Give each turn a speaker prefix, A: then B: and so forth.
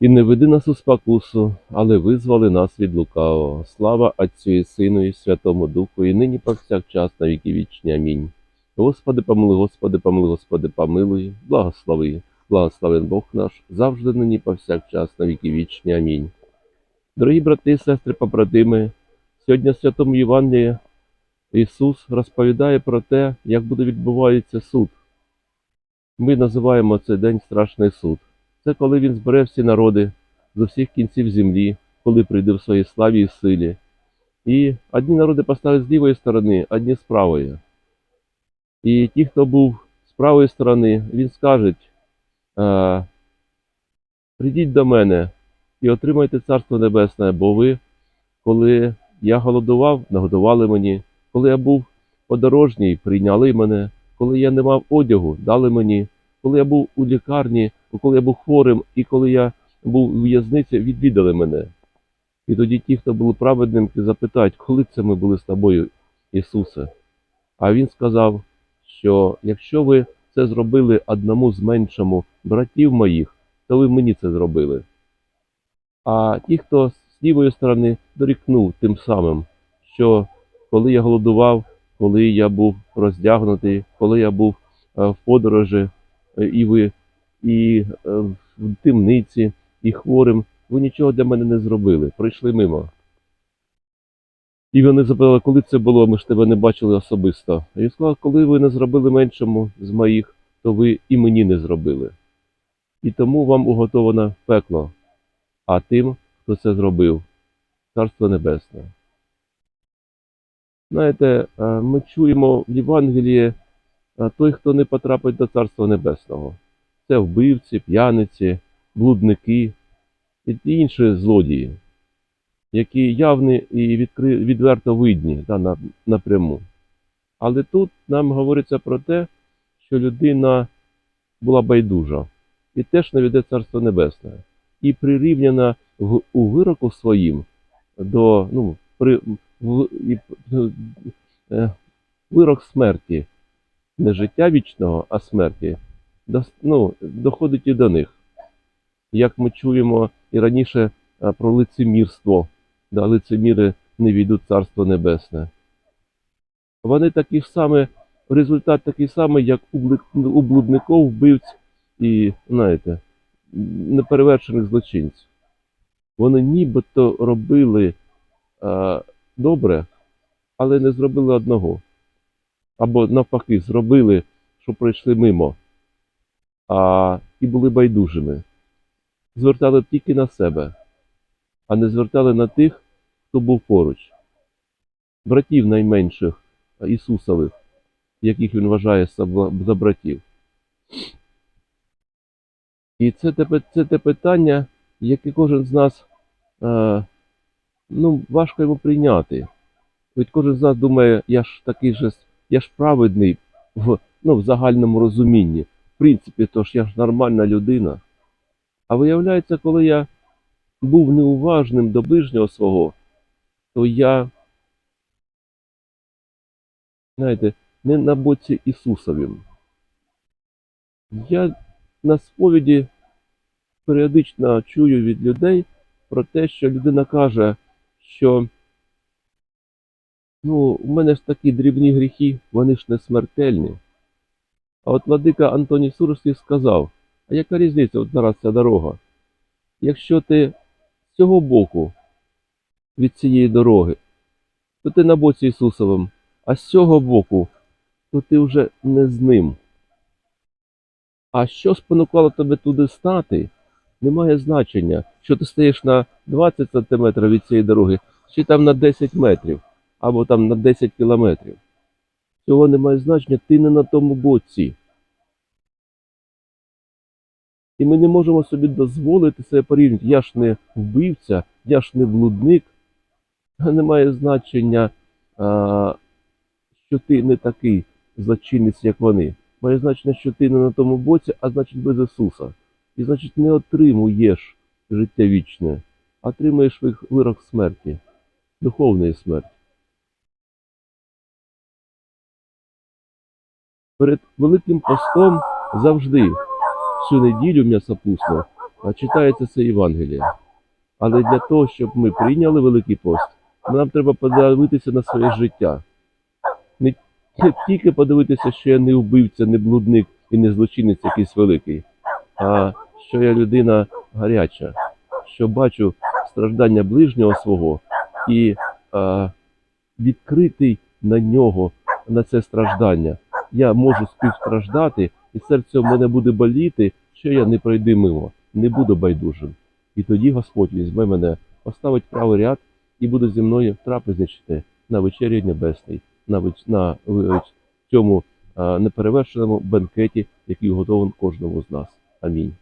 A: І не веди нас у спокусу, але визвали нас від лукавого. Слава Отцю і Сину і Святому Духу, і нині повсякчас на віки вічні. Амінь. Господи, помилуй, Господи, помилуй, Господи, помилуй, благослови, благословен Бог наш, завжди нині повсякчас на віки вічні. Амінь. Дорогі брати і сестри, побратими, сьогодні в Святому Євангелії Ісус розповідає про те, як буде відбувається суд. Ми називаємо цей день страшний суд. Це коли він збере всі народи з усіх кінців землі, коли прийде в своїй славі і силі. І одні народи поставить з лівої сторони, одні з правої. І ті, хто був з правої сторони, він скаже, прийдіть до мене і отримайте Царство Небесне, бо ви, коли я голодував, нагодували мені, коли я був подорожній, прийняли мене, коли я не мав одягу, дали мені, коли я був у лікарні, коли я був хворим і коли я був у в'язниці, відвідали мене. І тоді ті, хто були праведними, запитають, коли це ми були з тобою, Ісусе. А Він сказав, що якщо ви це зробили одному з меншому братів моїх, то ви мені це зробили. А ті, хто з лівої сторони дорікнув тим самим, що коли я голодував, коли я був роздягнутий, коли я був е, в подорожі, е, і ви і е, в темниці, і хворим, ви нічого для мене не зробили, пройшли мимо. І вони запитали, коли це було, ми ж тебе не бачили особисто. А я сказав, коли ви не зробили меншому з моїх, то ви і мені не зробили. І тому вам уготовано пекло, а тим, хто це зробив, Царство Небесне. Знаєте, е, ми чуємо в Євангелії е, той, хто не потрапить до Царства Небесного. Це вбивці, п'яниці, блудники і інші злодії, які явні і відкри... відверто видні да, напряму. Але тут нам говориться про те, що людина була байдужа і теж не веде Царство Небесне, і прирівняна в... у вироку своїм до ну, при... в... і... е, вирок смерті, не життя вічного, а смерті ну, доходить і до них. Як ми чуємо і раніше е, про лицемірство, да, лицеміри не війдуть в Царство Небесне. Вони такі ж самі, результат такий самий, як у блудників, вбивць і, знаєте, неперевершених злочинців. Вони нібито робили е, добре, але не зробили одного. Або навпаки, зробили, що пройшли мимо а і були байдужими. Звертали тільки на себе, а не звертали на тих, хто був поруч, братів найменших Ісусових, яких він вважає за братів. І це те, це те питання, яке кожен з нас е, ну, важко йому прийняти. Ведь кожен з нас думає, я ж такий же, я ж праведний в, ну, в загальному розумінні принципі, то ж я ж нормальна людина. А виявляється, коли я був неуважним до ближнього свого, то я, знаєте, не на боці Ісусовім. Я на сповіді періодично чую від людей про те, що людина каже, що ну, у мене ж такі дрібні гріхи, вони ж не смертельні. А от владика Антоній Сурський сказав, а яка різниця от зараз ця дорога? Якщо ти з цього боку від цієї дороги, то ти на боці Ісусовим, а з цього боку, то ти вже не з ним. А що спонукало тебе туди стати, не має значення, що ти стоїш на 20 см від цієї дороги, чи там на 10 метрів, або там на 10 кілометрів. Цього не має значення, ти не на тому боці. І ми не можемо собі дозволити себе порівняти. Я ж не вбивця, я ж не блудник, не має значення, що ти не такий злочинець, як вони. Має значення, що ти не на тому боці, а значить без Ісуса. І значить не отримуєш життя вічне, а отримуєш вирок смерті, духовної смерті. Перед Великим постом завжди всю неділю м'ясопусно читається це Євангеліє. Але для того, щоб ми прийняли Великий пост, нам треба подивитися на своє життя. Не тільки подивитися, що я не вбивця, не блудник і не злочинець якийсь великий, а що я людина гаряча, що бачу страждання ближнього свого і а, відкритий на нього, на це страждання. Я можу співстраждати, і серце в мене буде боліти, що я не пройди мимо, не буду байдужим. І тоді Господь візьме мене, поставить правий ряд і буде зі мною трапезничати на вечері небесний, на, веч- на цьому неперевершеному бенкеті, який готовий кожному з нас. Амінь.